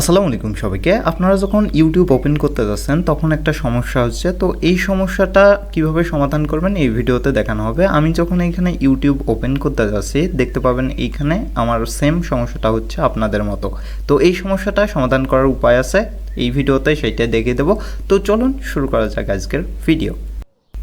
আসসালামু আলাইকুম সবাইকে। আপনারা যখন ইউটিউব ওপেন করতে যাচ্ছেন, তখন একটা সমস্যা হচ্ছে। তো এই সমস্যাটা কীভাবে সমাধান করবেন, এই ভিডিওতে দেখানো হবে। আমি যখন এইখানে ইউটিউব ওপেন করতে যাচ্ছি, দেখতে পাবেন এইখানে আমার সেম সমস্যাটা হচ্ছে আপনাদের মতো। তো এই সমস্যাটা সমাধান করার উপায় আছে, এই ভিডিওতে সেইটা দেখিয়ে দেবো। তো চলুন শুরু করা যাক আজকের ভিডিও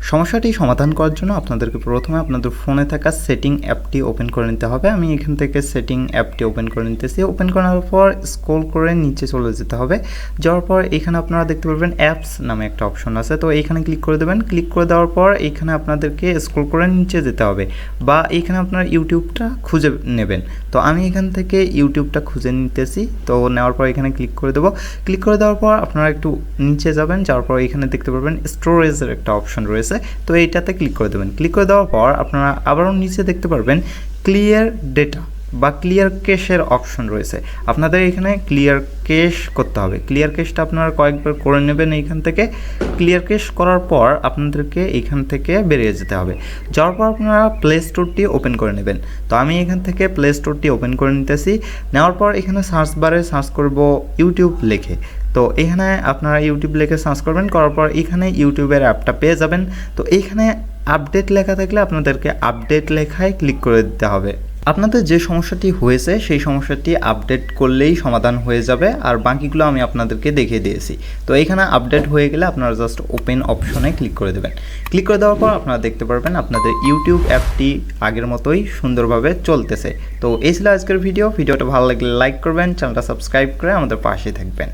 সমস্যাটি সমাধান করার জন্য আপনাদেরকে প্রথমে আপনাদের ফোনে থাকা সেটিং অ্যাপটি ওপেন করে নিতে হবে। আমি এখান থেকে সেটিং অ্যাপটি ওপেন করে নিতেছি। ওপেন করার পর স্ক্রল করে নিচে চলে যেতে হবে। যাওয়ার পর এখানে আপনারা দেখতে পারবেন অ্যাপস নামে একটা অপশন আছে। তো এইখানে ক্লিক করে দেবেন। ক্লিক করে দেওয়ার পর এখানে আপনাদেরকে স্ক্রল করে নিচে যেতে হবে বা এইখানে আপনার ইউটিউবটা খুঁজে নেবেন। তো আমি এখান থেকে ইউটিউবটা খুঁজে নিতেছি। তো নেওয়ার পর এখানে ক্লিক করে দেবো। ক্লিক করে দেওয়ার পর আপনারা একটু নিচে যাবেন। যাওয়ার পর এখানে দেখতে পারবেন স্টোরেজের একটা অপশন রয়েছে। তো এইটাতে ক্লিক করে দেবেন। ক্লিক করে দেওয়ার পর আপনারা আবারও নিচে দেখতে পারবেন ক্লিয়ার ডেটা বা ক্লিয়ার কেশের অপশন রয়েছে। আপনাদের এখানে ক্লিয়ার কেশ করতে হবে। ক্লিয়ার কেশটা আপনারা কয়েকবার করে নেবেন এইখান থেকে। ক্লিয়ার কেশ করার পর আপনাদেরকে এইখান থেকে বেরিয়ে যেতে হবে। যাওয়ার পর আপনারা প্লে স্টোরটি ওপেন করে নেবেন। তো আমি এখান থেকে প্লে স্টোরটি ওপেন করে নিতেছি। নেওয়ার পর এখানে সার্চ বারে সার্চ করব ইউটিউব লিখে। তো এখানে আপনারা ইউটিউব লিখে সার্চ করবেন। করার পর এখানে ইউটিউবের অ্যাপটা পেয়ে যাবেন। তো এইখানে আপডেট লেখা থাকলে আপনাদেরকে আপডেট লেখায় ক্লিক করে দিতে হবে। আপনাদের যে সমস্যাটি হয়েছে, সেই সমস্যাটি আপডেট করলেই সমাধান হয়ে যাবে। আর বাকিগুলো আমি আপনাদেরকে দেখিয়ে দিয়েছি। তো এখানে আপডেট হয়ে গেলে আপনারা জাস্ট ওপেন অপশনে ক্লিক করে দেবেন। ক্লিক করে দেওয়ার পর আপনারা দেখতে পারবেন আপনাদের ইউটিউব অ্যাপটি আগের মতোই সুন্দরভাবে চলতেছে। তো এই ছিল আজকের ভিডিও ভিডিওটা ভালো লাগলে লাইক করবেন চ্যানেলটা সাবস্ক্রাইব করে আমাদের পাশে থাকবেন।